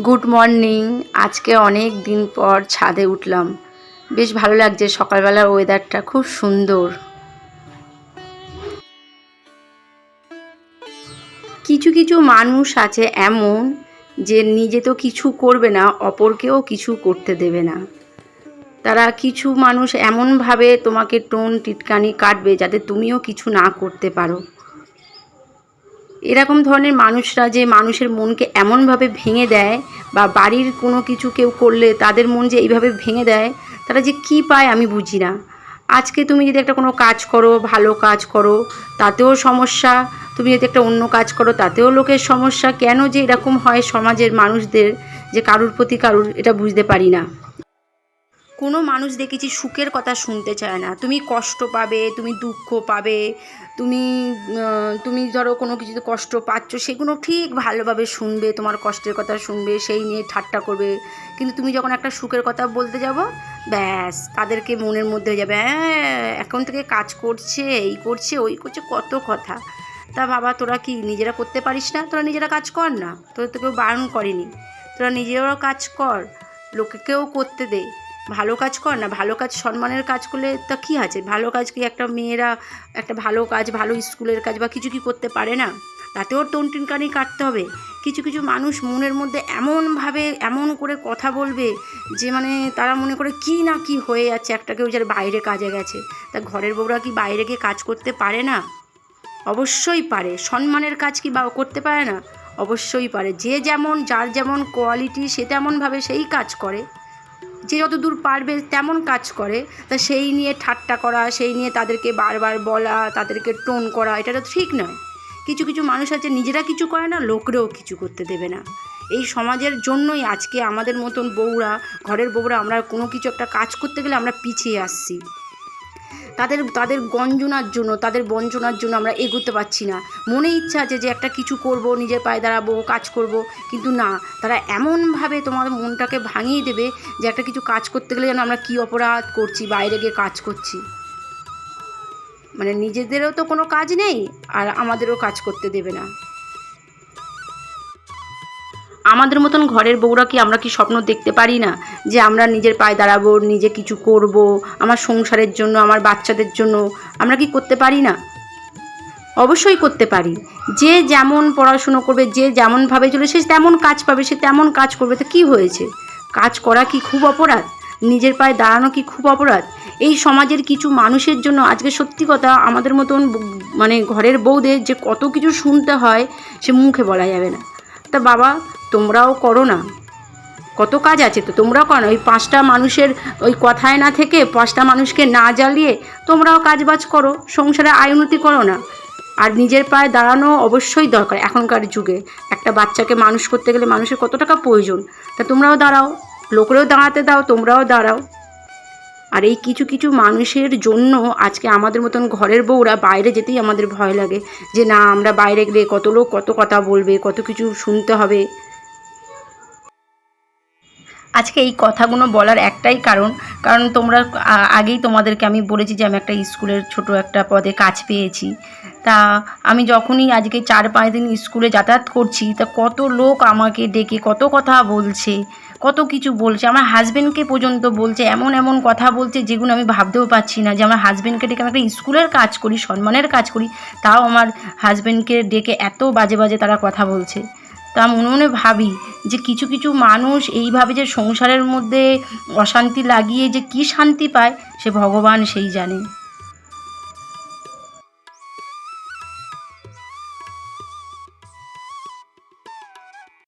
Good morning আজকে অনেক দিন পর ছাদে উঠলাম। বেশ ভালো লাগছে সকালবেলার ওয়েদারটা খুব সুন্দর। কিছু কিছু মানুষ আছে এমন যে নিজে তো কিছু করবে না, অপরকেও কিছু করতে দেবে না। তারা কিছু মানুষ এমনভাবে তোমাকে টোন, টিটকানি কাটবে যাতে তুমিও কিছু না করতে পারো। এরকম ধরনের মানুষরা যে মানুষের মনকে এমনভাবে ভেঙে দেয় বা বাড়ির কোনো কিছু কেউ করলে তাদের মন যে এইভাবে ভেঙে দেয়, তারা যে কি পায় আমি বুঝি না। আজকে তুমি যদি একটা কোনো কাজ করো, ভালো কাজ করো, তাতেও সমস্যা, তুমি যদি একটা অন্য কাজ করো, তাতেও লোকের সমস্যা, কেন যে এরকম হয় সমাজের মানুষদের যে কারুর প্রতি কারুর এটা বুঝতে পারি না। কোনো মানুষ দেখেছি সুখের কথা শুনতে চায় না। তুমি কষ্ট পাবে, তুমি দুঃখ পাবে তুমি তুমি ধরো কোনো কিছুতে কষ্ট পাচ্ছ, সেগুলো ঠিক ভালোভাবে শুনবে, তোমার কষ্টের কথা শুনবে, সেই নিয়ে ঠাট্টা করবে। কিন্তু তুমি যখন একটা সুখের কথা বলতে যাব, ব্যাস, তাদেরকে মনের মধ্যে হয়ে যাবে হ্যাঁ এখন থেকে কাজ করছে, এই করছে, ওই করছে, কত কথা। তা বাবা, তোরা কি নিজেরা করতে পারিস না? তোরা নিজেরা কাজ কর না। তোরা তো কেউ বারণ করেনি। তোরা নিজেরাও কাজ কর। লোকেকেও করতে দে। ভালো কাজ কর না, ভালো কাজ, সম্মানের কাজ করলে তা কী আছে? ভালো কাজ কি একটা মেয়েরা একটা ভালো কাজ, ভালো স্কুলের কাজ বা কিছু কি করতে পারে না? তাতেও টনটিনকানি কাটতে হবে। কিছু কিছু মানুষ মনের মধ্যে এমনভাবে, এমন করে কথা বলবে যে মানে তারা মনে করে কি না কি হয়ে যাচ্ছে, একটা কেউ যার বাইরে কাজে গেছে। তা ঘরের বউরা কি বাইরে গিয়ে কাজ করতে পারে না? অবশ্যই পারে। সম্মানের কাজ কি বা করতে পারে না? অবশ্যই পারে। যে যেমন, যার যেমন কোয়ালিটি সে তেমনভাবে সেই কাজ করে। যে যত দূর পারবে তেমন কাজ করে। তা সেই নিয়ে ঠাট্টা করা, সেই নিয়ে তাদেরকে বারবার বলা, তাদেরকে টোন করা, এটা তো ঠিক নয়। কিছু কিছু মানুষ আছে, নিজেরা কিছু করে না, লোকরেও কিছু করতে দেবে না। এই সমাজের জন্যই আজকে আমাদের মতন বউরা, ঘরের বউরা, আমরা কোনো কিছু একটা কাজ করতে গেলে আমরা পিছিয়ে আসছি। তাদের তাদের গঞ্জনার জন্য, তাদের বঞ্চনার জন্য আমরা এগোতে পারছি না। মনে ইচ্ছা আছে যে একটা কিছু করব, নিজের পায়ে দাঁড়াবো, কাজ করব, কিন্তু না। তারা এমনভাবে তোমার মনটাকে ভাঙিয়ে দেবে যে একটা কিছু কাজ করতে গেলে যেন আমরা কী অপরাধ করছি, বাইরে গিয়ে কাজ করছি। মানে নিজেদেরও তো কোনো কাজ নেই, আর আমাদেরও কাজ করতে দেবে না। আমাদের মতন ঘরের বউরা কি আমরা কি স্বপ্ন দেখতে পারি না? যে আমরা নিজের পায়ে দাঁড়াবো, নিজে কিছু করব, আমার সংসারের জন্য, আমার বাচ্চাদের জন্য আমরা কি করতে পারি না? অবশ্যই করতে পারি। যে যেমন পড়াশুনো করবে, যে যেমনভাবে চলে, সে তেমন কাজ পাবে, সে তেমন কাজ করবে। তো কী হয়েছে? কাজ করা কি খুব অপরাধ? নিজের পায়ে দাঁড়ানো কি খুব অপরাধ? এই সমাজের কিছু মানুষের জন্য আজকে সত্যি কথা আমাদের মতন মানে ঘরের বউদের যে কত কিছু শুনতে হয়, সে মুখে বলা যাবে না। তা বাবা তোমরাও করো না। কত কাজ আছে তো, তোমরাও করো ওই পাঁচটা মানুষের ওই কথায় না থেকে পাঁচটা মানুষকে না জ্বালিয়ে তোমরাও কাজবাজ করো, সংসারে আয় উন্নতি করো না। আর নিজের পায়ে দাঁড়ানো অবশ্যই দরকার এখনকার যুগে। একটা বাচ্চাকে মানুষ করতে গেলে মানুষের কত টাকা প্রয়োজন। তা তোমরাও দাঁড়াও, লোকেরও দাঁড়াতে দাও, তোমরাও দাঁড়াও। আর এই কিছু কিছু মানুষের জন্য আজকে আমাদের মতন ঘরের বউরা বাইরে যেতেই আমাদের ভয় লাগে। যে না, আমরা বাইরে গেলে কত লোক কত কথা বলবে, কত কিছু শুনতে হবে। আজকে এই কথাগুলো বলার একটাই কারণ কারণ তোমরা আগেই তোমাদেরকে আমি বলেছি যে আমি একটা স্কুলের ছোট একটা পদে কাজ পেয়েছি। তা আমি যখনই আজকে চার পাঁচ দিন স্কুলে যাতায়াত করছি, তা কত লোক আমাকে ডেকে কত কথা বলছে, কত কিছু বলছে, আমার হাজব্যান্ডকে পর্যন্ত বলছে, এমন এমন কথা বলছে যেগুলো আমি ভাবতেও পারছি না যে আমার হাজব্যান্ডকে ডেকে আমি একটা স্কুলের কাজ করি, সম্মানের কাজ করি, তাও আমার হাজব্যান্ডকে ডেকে এত বাজে বাজে তারা কথা বলছে। তা মনে মনে ভাবি যে কিছু কিছু মানুষ এইভাবে যে সংসারের মধ্যে অশান্তি লাগিয়ে যে কি শান্তি পায়, সে ভগবান সেই জানে